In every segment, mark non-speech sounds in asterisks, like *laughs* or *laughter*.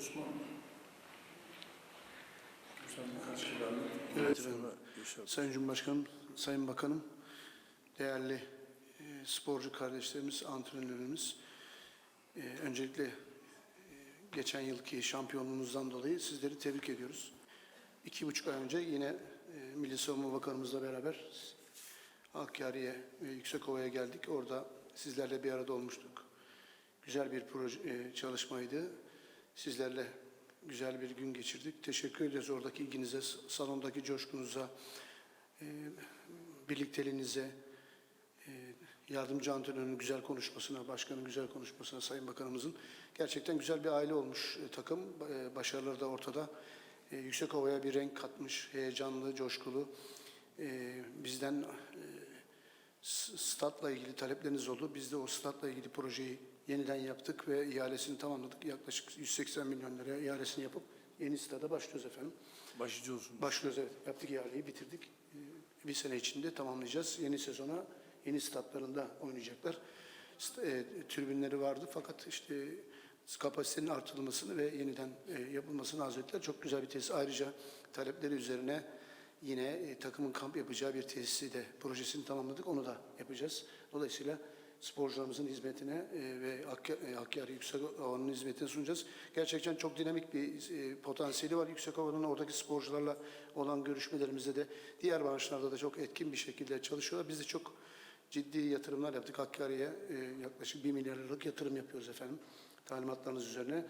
Sen birkaç. Evet efendim. Sayın Cumhurbaşkanım, Sayın Bakanım, değerli e, sporcu kardeşlerimiz, antrenörümüz, e, öncelikle e, geçen yılki şampiyonluğunuzdan dolayı sizleri tebrik ediyoruz. İki buçuk ay önce yine Milli Savunma Bakanımızla beraber Hakkari'ye ve Yüksekova'ya geldik. Orada sizlerle bir arada olmuştuk. Güzel bir proje, çalışmaydı. Sizlerle güzel bir gün geçirdik. Teşekkür ederiz oradaki ilginize, salondaki coşkunuza, e, birlikteliğinize, e, yardımcı antrenörün güzel konuşmasına, başkanın güzel konuşmasına, Sayın Bakanımızın. Gerçekten güzel bir aile olmuş e, takım. E, başarıları da ortada. E, yüksek havaya bir renk katmış, heyecanlı, coşkulu. E, bizden e, statla ilgili talepleriniz oldu. Biz de o statla ilgili projeyi yeniden yaptık ve ihalesini tamamladık. Yaklaşık 180 milyon liraya ihalesini yapıp yeni stada başlıyoruz efendim. Başıcı olsun. Başlıyoruz evet. Yaptık ihaleyi bitirdik. Ee, Bir sene içinde tamamlayacağız. Yeni sezona yeni statlarında oynayacaklar. St- e, tribünleri vardı fakat işte kapasitenin artırılmasını ve yeniden e, yapılmasını arzu ettiler. Çok güzel bir tesis. Ayrıca talepleri üzerine yine e, takımın kamp yapacağı bir tesisi de projesini tamamladık. Onu da yapacağız. Dolayısıyla sporcularımızın hizmetine e, ve e, Hakkari Yüksek Hava'nın hizmetine sunacağız. Gerçekten çok dinamik bir e, potansiyeli var Yüksek Hava'nın oradaki sporcularla olan görüşmelerimizde de diğer branşlarda da çok etkin bir şekilde çalışıyorlar. Biz de çok ciddi yatırımlar yaptık. Hakkari'ye yaklaşık 1 milyar liralık yatırım yapıyoruz efendim. Talimatlarınız üzerine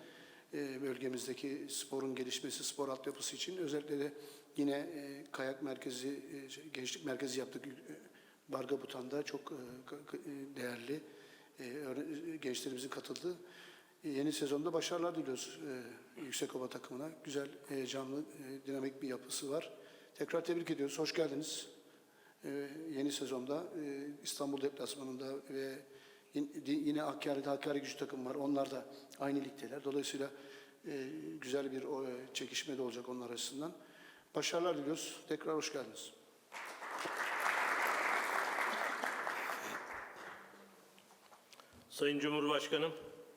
bölgemizdeki sporun gelişmesi, spor altyapısı için özellikle de yine kayak merkezi, şey, gençlik merkezi yaptık. E, Bargabutan'da çok e, e, değerli e, gençlerimizin katıldığı yeni sezonda başarılar diliyoruz Yüksekova takımına. Güzel, heyecanlı, dinamik bir yapısı var. Tekrar tebrik ediyoruz. Hoş geldiniz. Yeni sezonda İstanbul deplasmanında ve yine Hakkari'de Hakkari gücü takım var. Onlar da aynı ligdeler. Dolayısıyla güzel bir çekişme de olacak onlar açısından. Başarılar diliyoruz. Tekrar hoş geldiniz. Sayın Cumhurbaşkanım,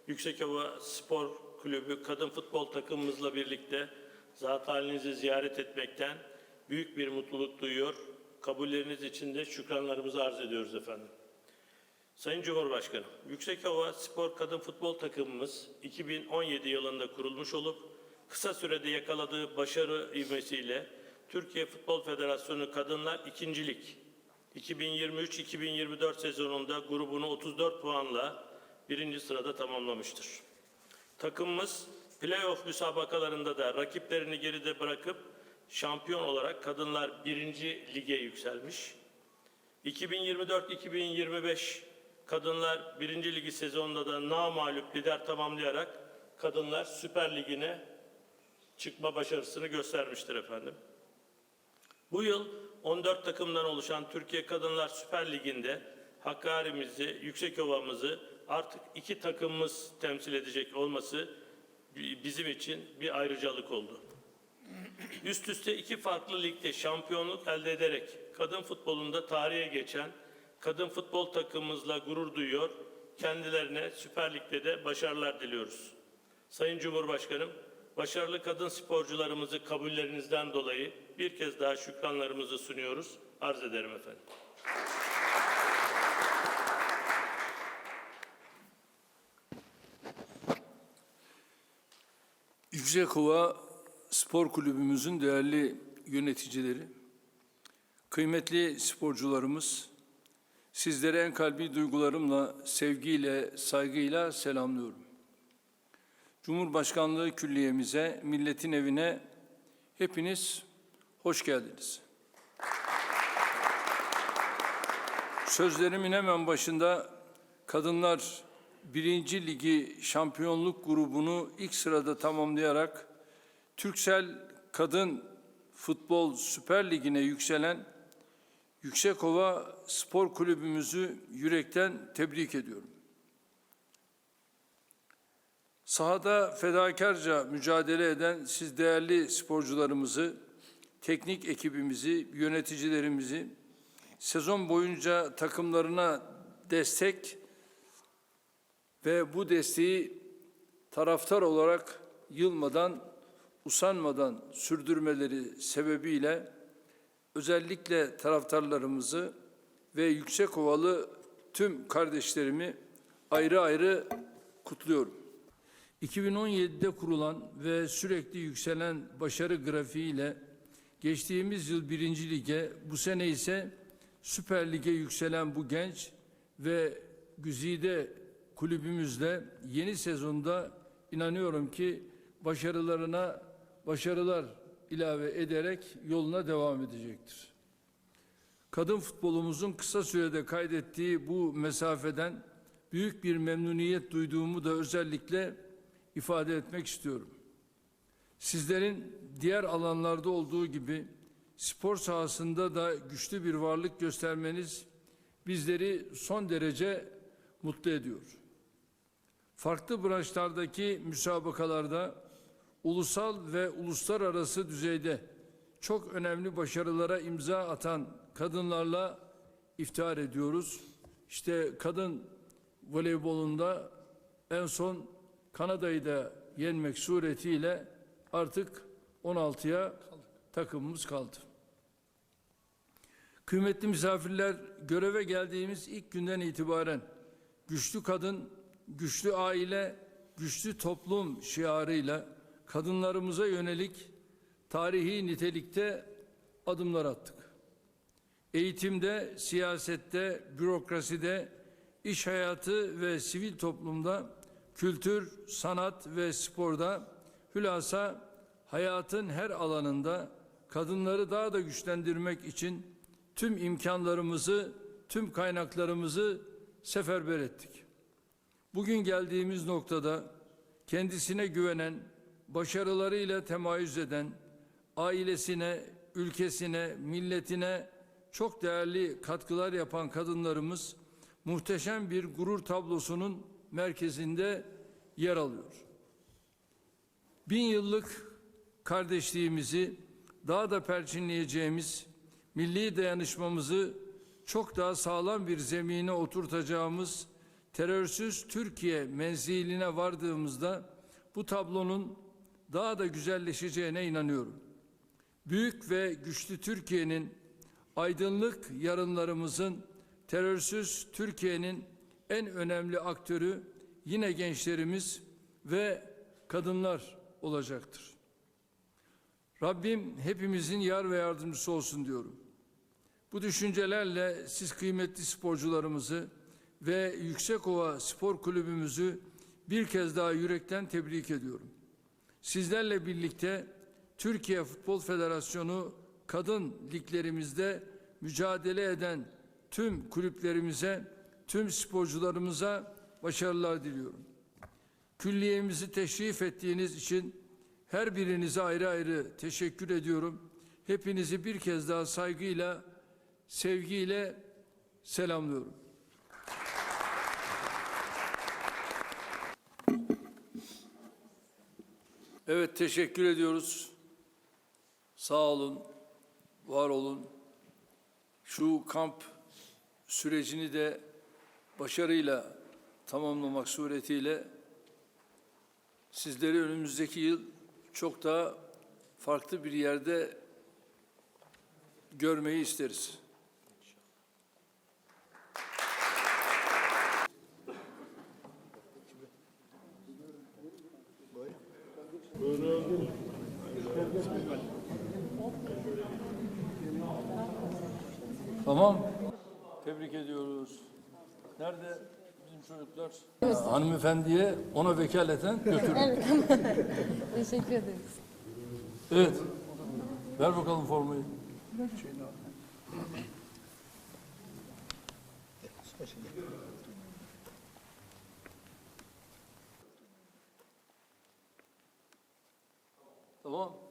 Yüksekova Spor Kulübü kadın futbol takımımızla birlikte zat halinizi ziyaret etmekten büyük bir mutluluk duyuyor. Kabulleriniz için de şükranlarımızı arz ediyoruz efendim. Sayın Cumhurbaşkanım, Yüksekova Spor Kadın Futbol takımımız 2017 yılında kurulmuş olup kısa sürede yakaladığı başarı ivmesiyle Türkiye Futbol Federasyonu Kadınlar İkincilik 2023-2024 sezonunda grubunu 34 puanla birinci sırada tamamlamıştır. Takımımız playoff müsabakalarında da rakiplerini geride bırakıp şampiyon olarak kadınlar birinci lige yükselmiş. 2024-2025 Kadınlar 1. Ligi sezonunda da namağlup lider tamamlayarak Kadınlar Süper Ligi'ne çıkma başarısını göstermiştir efendim. Bu yıl 14 takımdan oluşan Türkiye Kadınlar Süper Ligi'nde Hakkari'mizi, Yüksekova'mızı artık iki takımımız temsil edecek olması bi- bizim için bir ayrıcalık oldu. Üst üste iki farklı ligde şampiyonluk elde ederek kadın futbolunda tarihe geçen kadın futbol takımımızla gurur duyuyor. Kendilerine Süper Lig'de de başarılar diliyoruz. Sayın Cumhurbaşkanım, başarılı kadın sporcularımızı kabullerinizden dolayı bir kez daha şükranlarımızı sunuyoruz. Arz ederim efendim. Yüksekova Spor Kulübümüzün değerli yöneticileri, kıymetli sporcularımız, sizlere en kalbi duygularımla, sevgiyle, saygıyla selamlıyorum. Cumhurbaşkanlığı Külliye'mize, milletin evine hepiniz hoş geldiniz. Sözlerimin hemen başında kadınlar birinci ligi şampiyonluk grubunu ilk sırada tamamlayarak Türksel Kadın Futbol Süper Ligi'ne yükselen Yüksekova Spor Kulübümüzü yürekten tebrik ediyorum. Sahada fedakarca mücadele eden siz değerli sporcularımızı, teknik ekibimizi, yöneticilerimizi, sezon boyunca takımlarına destek ve bu desteği taraftar olarak yılmadan, usanmadan sürdürmeleri sebebiyle özellikle taraftarlarımızı ve Yüksekovalı tüm kardeşlerimi ayrı ayrı kutluyorum. 2017'de kurulan ve sürekli yükselen başarı grafiğiyle geçtiğimiz yıl birinci lige, bu sene ise Süper Lig'e yükselen bu genç ve güzide kulübümüzle yeni sezonda inanıyorum ki başarılarına başarılar ilave ederek yoluna devam edecektir. Kadın futbolumuzun kısa sürede kaydettiği bu mesafeden büyük bir memnuniyet duyduğumu da özellikle ifade etmek istiyorum. Sizlerin diğer alanlarda olduğu gibi spor sahasında da güçlü bir varlık göstermeniz bizleri son derece mutlu ediyor. Farklı branşlardaki müsabakalarda ulusal ve uluslararası düzeyde çok önemli başarılara imza atan kadınlarla iftihar ediyoruz. İşte kadın voleybolunda en son Kanada'yı da yenmek suretiyle artık 16'ya takımımız kaldı. Kıymetli misafirler, göreve geldiğimiz ilk günden itibaren güçlü kadın, güçlü aile, güçlü toplum şiarıyla kadınlarımıza yönelik tarihi nitelikte adımlar attık. Eğitimde, siyasette, bürokraside, iş hayatı ve sivil toplumda, kültür, sanat ve sporda, hülasa hayatın her alanında kadınları daha da güçlendirmek için tüm imkanlarımızı, tüm kaynaklarımızı seferber ettik. Bugün geldiğimiz noktada kendisine güvenen, başarılarıyla temayüz eden, ailesine, ülkesine, milletine çok değerli katkılar yapan kadınlarımız muhteşem bir gurur tablosunun merkezinde yer alıyor. Bin yıllık kardeşliğimizi daha da perçinleyeceğimiz, milli dayanışmamızı çok daha sağlam bir zemine oturtacağımız terörsüz Türkiye menziline vardığımızda bu tablonun daha da güzelleşeceğine inanıyorum. Büyük ve güçlü Türkiye'nin aydınlık yarınlarımızın terörsüz Türkiye'nin en önemli aktörü yine gençlerimiz ve kadınlar olacaktır. Rabbim hepimizin yar ve yardımcısı olsun diyorum. Bu düşüncelerle siz kıymetli sporcularımızı ve Yüksekova Spor Kulübümüzü bir kez daha yürekten tebrik ediyorum. Sizlerle birlikte Türkiye Futbol Federasyonu kadın liglerimizde mücadele eden tüm kulüplerimize, tüm sporcularımıza başarılar diliyorum. Külliyemizi teşrif ettiğiniz için her birinize ayrı ayrı teşekkür ediyorum. Hepinizi bir kez daha saygıyla, sevgiyle selamlıyorum. Evet teşekkür ediyoruz. Sağ olun, var olun. Şu kamp sürecini de başarıyla tamamlamak suretiyle sizleri önümüzdeki yıl çok daha farklı bir yerde görmeyi isteriz. Tamam. Tebrik ediyoruz. Nerede bizim çocuklar? Ya, hanımefendiye ona vekaleten götürün. evet. *laughs* Teşekkür ederiz. Evet. Ver bakalım formayı. Tamam.